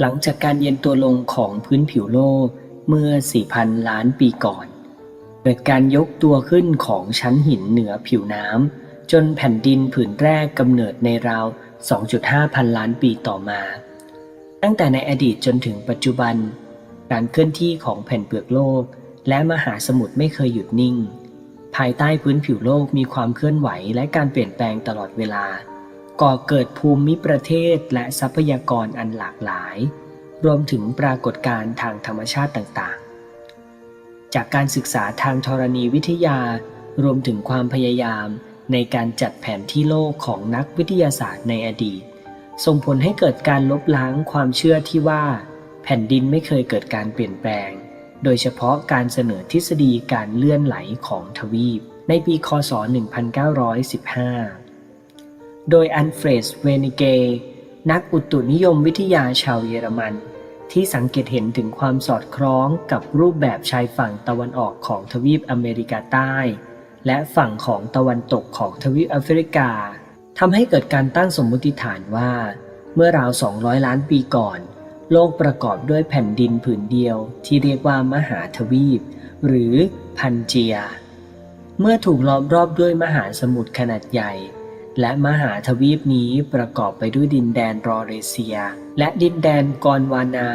หลังจากการเย็นตัวลงของพื้นผิวโลกเมื่อ 4,000 ล้านปีก่อน เกิดการยกตัวขึ้นของชั้นหินเหนือผิวน้ำจนแผ่นดินผืนแรกกำเนิดในราว 2.5 พันล้านปีต่อมา ตั้งแต่ในอดีตจนถึงปัจจุบัน การเคลื่อนที่ของแผ่นเปลือกโลก และมหาสมุทรไม่เคยหยุดนิ่ง ภายใต้พื้นผิวโลกมีความเคลื่อนไหวและการเปลี่ยนแปลงตลอดเวลา ก่อเกิดภูมิประเทศและทรัพยากรอันหลากหลาย รวมถึงปรากฏการณ์ทางธรรมชาติต่างๆ จากการศึกษาทางธรณีวิทยารวมถึงความพยายามในการจัดแผนที่โลกของนักวิทยาศาสตร์ในอดีต ส่งผลให้เกิดการลบล้างความเชื่อที่ว่า แผ่นดินไม่เคยเกิดการเปลี่ยนแปลง โดยเฉพาะการเสนอทฤษฎีการเลื่อนไหลของทวีป ในปีคศ 1915 โดยอันเฟรดเวนิเก นักอุตุนิยมวิทยาชาวเยอรมัน ที่สังเกตเห็นถึงความสอดคล้องกับรูปแบบชายฝั่งตะวันออกของทวีปอเมริกาใต้ และฝั่งของตะวันตกของทวีปแอฟริกาทำให้เกิดการตั้งสมมติฐานว่า เมื่อราว 200 ล้านปีก่อน โลกประกอบด้วยแผ่นดินผืนเดียว ที่เรียกว่ามหาทวีป หรือพันเจีย เมื่อถูกล้อมรอบด้วยมหาสมุทรขนาดใหญ่ และมหาทวีปนี้ประกอบไปด้วยดินแดนรอเรเซีย และดินแดนกอนวานา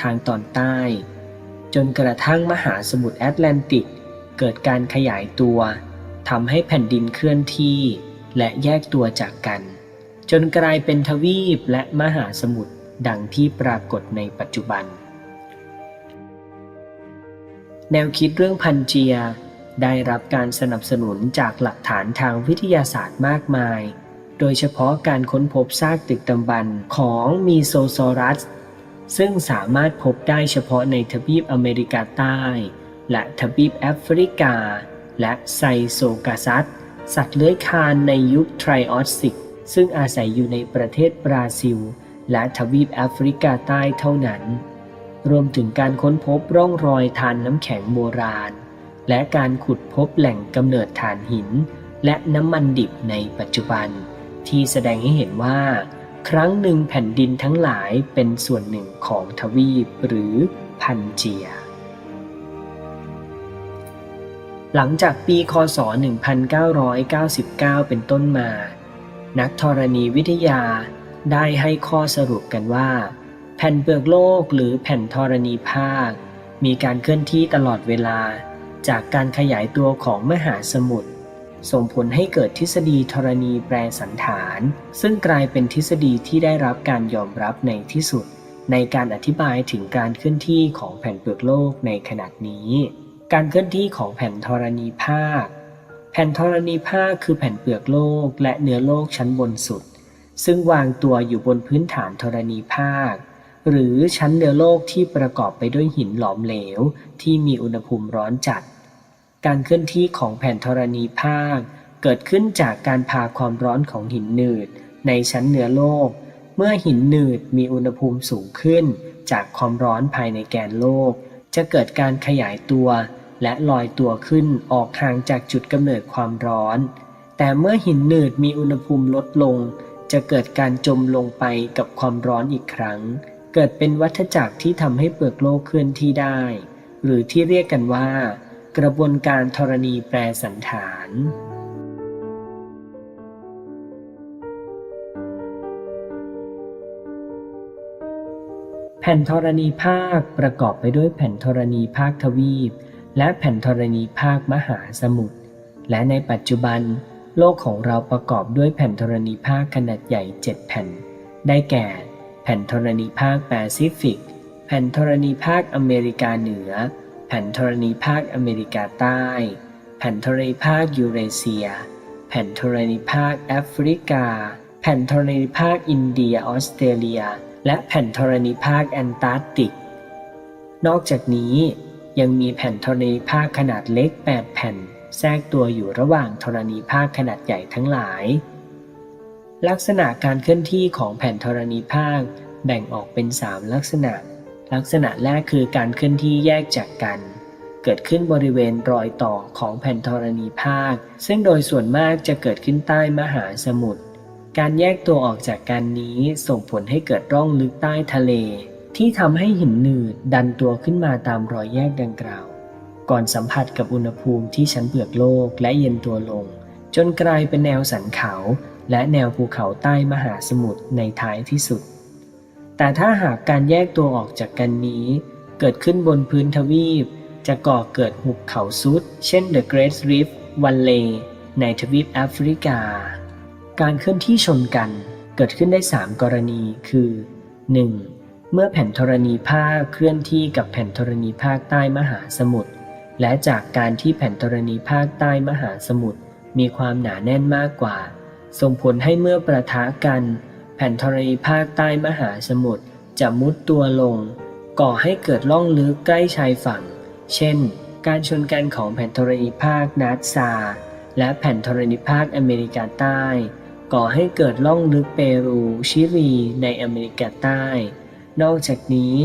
ทางตอนใต้ จนกระทั่งมหาสมุทรแอตแลนติก เกิดการขยายตัวทำให้แผ่นดินเคลื่อนที่ และแยกตัวจากกัน จนกลายเป็นทวีปและมหาสมุทรดังที่ปรากฏในปัจจุบัน แนวคิดเรื่องพันเจีย ได้รับการสนับสนุนจากหลักฐานทางวิทยาศาสตร์มากมาย โดยเฉพาะการค้นพบซากตึกดำบรรพ์ของมีโซซอรัส ซึ่งสามารถพบได้เฉพาะในทวีปอเมริกาใต้ และทวีปแอฟริกา และไซโซกาซัสสัตว์เลื้อยคลานในยุคไทรออสิก ซึ่งอาศัยอยู่ในประเทศบราซิล และทวีปแอฟริกาใต้เท่านั้น รวมถึงการค้นพบร่องรอยทานน้ำแข็งโบราณ และการขุดพบแหล่งกำเนิดถ่านหิน และน้ำมันดิบในปัจจุบัน ที่แสดงให้เห็นว่า ครั้งหนึ่งแผ่นดินทั้งหลายเป็นส่วนหนึ่งของทวีปหรือพันเจีย หลังจากปีคศ 1999 เป็นต้นมา นักธรณีวิทยาได้ให้ข้อสรุปกันว่า แผ่นเปลือกโลกหรือแผ่นธรณีภาค มีการเคลื่อนที่ตลอดเวลา จากการขยายตัวของมหาสมุทรส่งผลให้เกิดทฤษฎีธรณีแปรสันฐาน ซึ่งกลายเป็นทฤษฎีที่ได้รับการยอมรับในที่สุด ในการอธิบายถึงการเคลื่อนที่ของแผ่นเปลือกโลกในขณะนี้ การเคลื่อนที่ของแผ่นธรณีภาค แผ่นธรณีภาคคือแผ่นเปลือกโลกและเนื้อโลกชั้นบนสุด ซึ่งวางตัวอยู่บนพื้นฐานธรณีภาค หรือชั้นเนื้อโลกที่ประกอบไปด้วยหินหลอมเหลว ที่มีอุณหภูมิร้อนจัด การเคลื่อนที่ของแผ่นธรณีภาค เกิดขึ้นจากการพาความร้อนของหินหนืด ในชั้นเนื้อโลก เมื่อหินหนืดมีอุณหภูมิสูงขึ้น จากความร้อนภายในแกนโลก จะเกิดการขยายตัว และลอยตัวขึ้นออกห่างจากจุดกำเนิดความร้อน แต่เมื่อหินหนืดมีอุณหภูมิลดลง จะเกิดการจมลงไปกับความร้อนอีกครั้ง เกิดเป็นวัฏจักรที่ทำให้เปลือกโลกเคลื่อนที่ได้ หรือที่เรียกกันว่า กระบวนการธรณีแปรสันฐาน แผ่นธรณีภาคประกอบไปด้วยแผ่นธรณีภาคทวีป และแผ่นธรณีภาคมหาสมุทรและในปัจจุบัน โลกของเราประกอบด้วยแผ่นธรณีภาคขนาดใหญ่ 7 แผ่น ได้แก่ ผ่นธรณีภาคแปซิฟิก แผ่นธรณีภาคอเมริกาเหนือ แผ่นธรณีภาคอเมริกาใต้ แผ่นธรณีภาคยูเรเซีย แผ่นธรณีภาคแอฟริกา แผ่นธรณีภาคอินเดียออสเตรเลีย และแผ่นธรณีภาคแอนตาร์กติก นอกจากนี้ยังมีแผ่นธรณีภาคขนาดเล็ก 8 แผ่น แทรกตัวอยู่ระหว่างธรณีภาคขนาดใหญ่ทั้งหลาย ลักษณะการเคลื่อนที่ของแผ่นธรณีภาค แบ่งออกเป็น 3 ลักษณะ ลักษณะแรกคือการเคลื่อนที่แยกจากกัน เกิดขึ้นบริเวณรอยต่อของแผ่นธรณีภาค ซึ่งโดยส่วนมากจะเกิดขึ้นใต้มหาสมุทรการแยกตัวออกจากกันนี้ส่งผลให้เกิดร่องลึกใต้ทะเล ที่ทำให้หินหนืดดันตัวขึ้นมาตามรอยแยกดังกล่าว ก่อนสัมผัสกับอุณหภูมิที่ชั้นเปลือกโลกและเย็นตัวลง จนกลายเป็นแนวสันเขา และแนวภูเขาใต้มหาสมุทรในท้ายที่สุด แต่ถ้าหากการแยกตัวออกจากกันนี้ เกิดขึ้นบนพื้นทวีป จะก่อเกิดหุบเขาซุด เช่น The Great Rift Valley ในทวีปแอฟริกา การเคลื่อนที่ชนกันเกิดขึ้นได้ 3 กรณีคือ 1. เมื่อแผ่นธรณีภาคเคลื่อนที่กับแผ่นธรณีภาคใต้มหาสมุทรและจากการที่แผ่นธรณีภาคใต้มหาสมุทรมีความหนาแน่นมากกว่า ส่งผลให้เมื่อประทะกัน แผ่นธรณีภาคใต้มหาสมุทรจะมุดตัวลง ก่อให้เกิดล่องลึกใกล้ชายฝั่ง เช่น การชนกันของแผ่นธรณีภาคนัดซา และแผ่นธรณีภาคอเมริกาใต้ ก่อให้เกิดล่องลึกเปรูชิลีในอเมริกาใต้ นอกจากนี้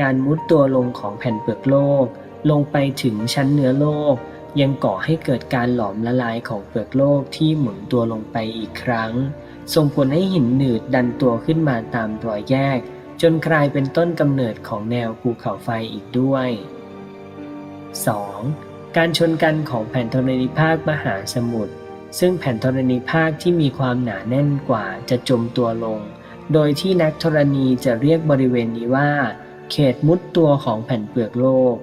การมุดตัวลงของแผ่นเปลือกโลก ลงไปถึงชั้นเนื้อโลก ยังก่อให้เกิดการหลอมละลายของเปลือกโลกที่หมุนตัวลงไปอีกครั้ง ส่งผลให้หินหนืดดันตัวขึ้นมาตามรอยแยก จนกลายเป็นต้นกำเนิดของแนวภูเขาไฟอีกด้วย 2. การชนกันของแผ่นธรณีภาคมหาสมุทรซึ่งแผ่นธรณีภาคที่มีความหนาแน่นกว่าจะจมตัวลง โดยที่นักธรณีจะเรียกบริเวณนี้ว่า เขตมุดตัวของแผ่นเปลือกโลก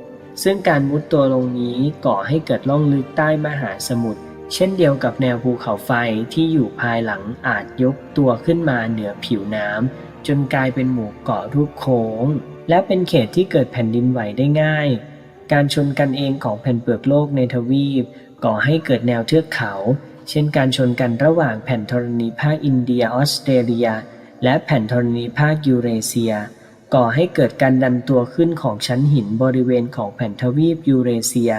ซึ่งการมุดตัวลงนี้ก่อให้เกิดล่องลึกใต้มหาสมุทร เช่นเดียวกับแนวภูเขาไฟที่อยู่ภายหลังอาจยกตัวขึ้นมาเหนือผิวน้ำจนกลายเป็นหมู่เกาะรูปโค้ง และเป็นเขตที่เกิดแผ่นดินไหวได้ง่าย การชนกันเองของแผ่นเปลือกโลกในทวีป ก่อให้เกิดแนวเทือกเขา เช่นการชนกันระหว่างแผ่นธรณีภาคอินเดียออสเตรเลีย และแผ่นธรณีภาคยูเรเซีย ก่อให้เกิดการดันตัวขึ้นของชั้นหินบริเวณของแผ่นทวีปยูเรเซีย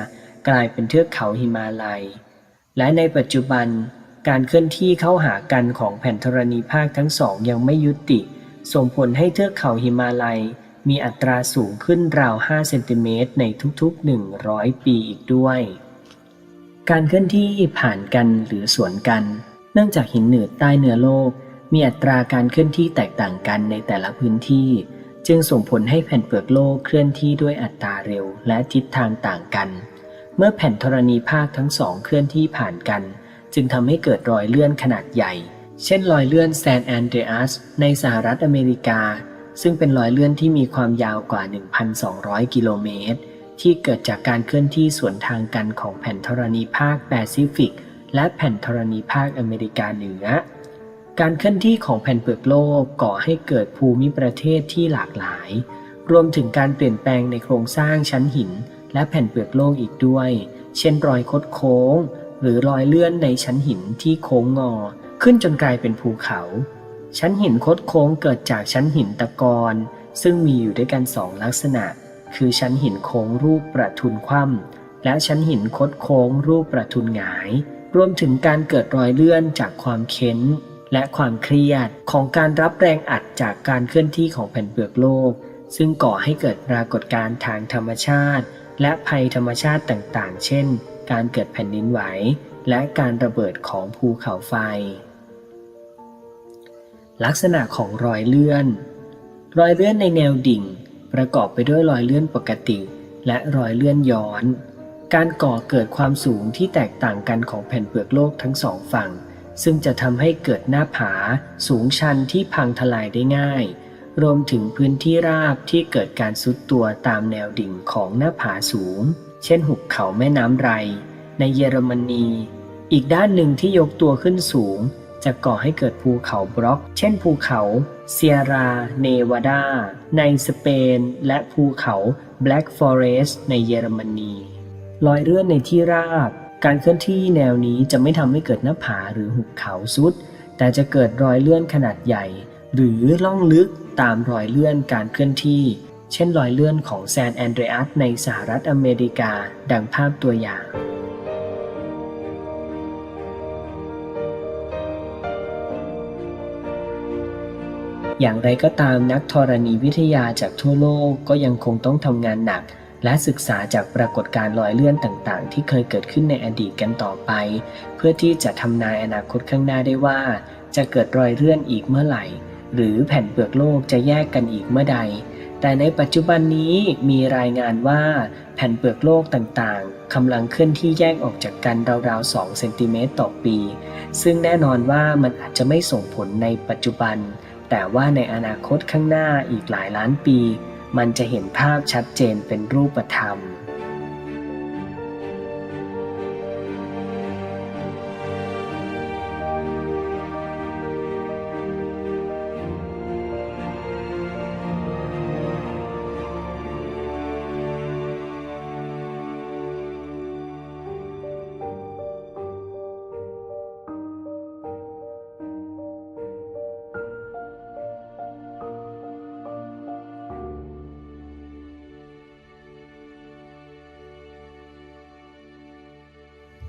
กลายเป็นเทือกเขาหิมาลัย และในปัจจุบัน การเคลื่อนที่เข้าหากันของแผ่นธรณีภาคทั้งสองยังไม่ยุติ ส่งผลให้เทือกเขาหิมาลัย มีอัตราสูงขึ้นราว 5 เซนติเมตรในทุกๆ 100 ปีอีกด้วย การเคลื่อนที่ผ่านกันหรือสวนกัน เนื่องจากหินเหนืดใต้เนื้อโลก มีอัตราการเคลื่อนที่แตกต่างกันในแต่ละพื้นที่ จึงส่งผลให้แผ่นเปลือกโลกเคลื่อนที่ด้วยอัตราเร็วและทิศทางต่างกัน เมื่อแผ่นธรณีภาคทั้งสองเคลื่อนที่ผ่านกัน จึงทำให้เกิดรอยเลื่อนขนาดใหญ่ เช่นรอยเลื่อนแซนแอนเดรียสในสหรัฐอเมริกา ซึ่งเป็นรอยเลื่อนที่มีความยาวกว่า 1,200 กิโลเมตร ที่เกิดจากการเคลื่อนที่สวนทางกันของแผ่นธรณีภาคแปซิฟิก และแผ่นธรณีภาคอเมริกาเหนือ การเคลื่อนที่ของแผ่นเปลือกโลกก่อให้เกิดภูมิประเทศที่หลากหลาย รวมถึงการเปลี่ยนแปลงในโครงสร้างชั้นหิน และแผ่นเปลือกโลกอีกด้วย เช่นรอยคดโค้ง หรือรอยเลื่อนในชั้นหินที่โค้งงอ ขึ้นจนกลายเป็นภูเขา ชั้นหินคดโค้งเกิดจากชั้นหินตะกอนซึ่งมีอยู่ด้วยกันสองลักษณะ คือชั้นหินโค้งรูปประทุนคว่ำและชั้นหินคดโค้งรูปประทุนหงาย รวมถึงการเกิดรอยเลื่อนจากความเค้น และความเครียดของการรับแรงอัดจากการเคลื่อนที่ของแผ่นเปลือกโลก ซึ่งก่อให้เกิดปรากฏการณ์ทางธรรมชาติ และภัยธรรมชาติต่างๆ เช่น การเกิดแผ่นดินไหว และการระเบิดของภูเขาไฟ ลักษณะของรอยเลื่อน รอยเลื่อนในแนวดิ่ง ประกอบไปด้วยรอยเลื่อนปกติ และรอยเลื่อนย้อน การก่อเกิดความสูงที่แตกต่างกันของแผ่นเปลือกโลกทั้งสองฝั่ง ซึ่งจะทำให้เกิดหน้าผาสูงชันที่พังทลายได้ง่าย รวมถึงพื้นที่ราบที่เกิดการซุดตัวตามแนวดิ่งของหน้าผาสูง เช่นหุบเขาแม่น้ำไร ในเยอรมนี อีกด้านหนึ่งที่ยกตัวขึ้นสูง จะก่อให้เกิดภูเขาบล็อก เช่นภูเขาเซียราเนวาดา ในสเปน และภูเขาแบล็กฟอเรสต์ในเยอรมนีรอยเลื่อนในที่ราบ การเคลื่อนที่แนวนี้จะไม่ทำให้เกิดหน้าผาหรือหุบเขาสุด แต่จะเกิดรอยเลื่อนขนาดใหญ่ หรือล่องลึกตามรอยเลื่อนการเคลื่อนที่ เช่นรอยเลื่อนของแซนแอนเดรียสในสหรัฐอเมริกาดังภาพตัวอย่างอย่างไรก็ตามนักธรณีวิทยาจากทั่วโลกก็ยังคงต้องทำงานหนัก และศึกษาจากปรากฏการณ์ลอยเลื่อนต่างๆ ที่เคยเกิดขึ้นในอดีตกันต่อไป เพื่อที่จะทำนายอนาคตข้างหน้าได้ว่า จะเกิดรอยเลื่อนอีกเมื่อไหร่ หรือแผ่นเปลือกโลกจะแยกกันอีกเมื่อใด แต่ในปัจจุบันนี้มีรายงานว่าแผ่นเปลือกโลกต่างๆกำลังเคลื่อนที่แยกออกจากกันราวๆ 2 เซนติเมตรต่อปี ซึ่งแน่นอนว่ามันอาจจะไม่ส่งผลในปัจจุบัน แต่ว่าในอนาคตข้างหน้าอีกหลายล้านปี มันจะเห็นภาพชัดเจนเป็นรูปธรรม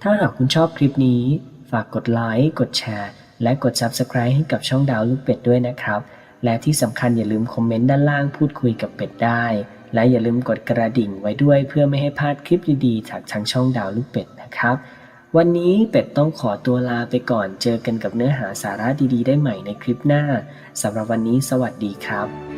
ถ้าหากคุณชอบคลิปนี้ ฝากกดไลค์ กดแชร์ และกด Subscribe ให้กับช่องดาวลูกเป็ดด้วยนะครับ และที่สำคัญอย่าลืมคอมเมนต์ด้านล่างพูดคุยกับเป็ดได้ และอย่าลืมกดกระดิ่งไว้ด้วยเพื่อไม่ให้พลาดคลิปดีๆ จากทางช่องดาวลูกเป็ดนะครับ วันนี้เป็ดต้องขอตัวลาไปก่อน เจอกันกับเนื้อหาสาระดีๆ ได้ใหม่ในคลิปหน้าสำหรับวันนี้สวัสดีครับ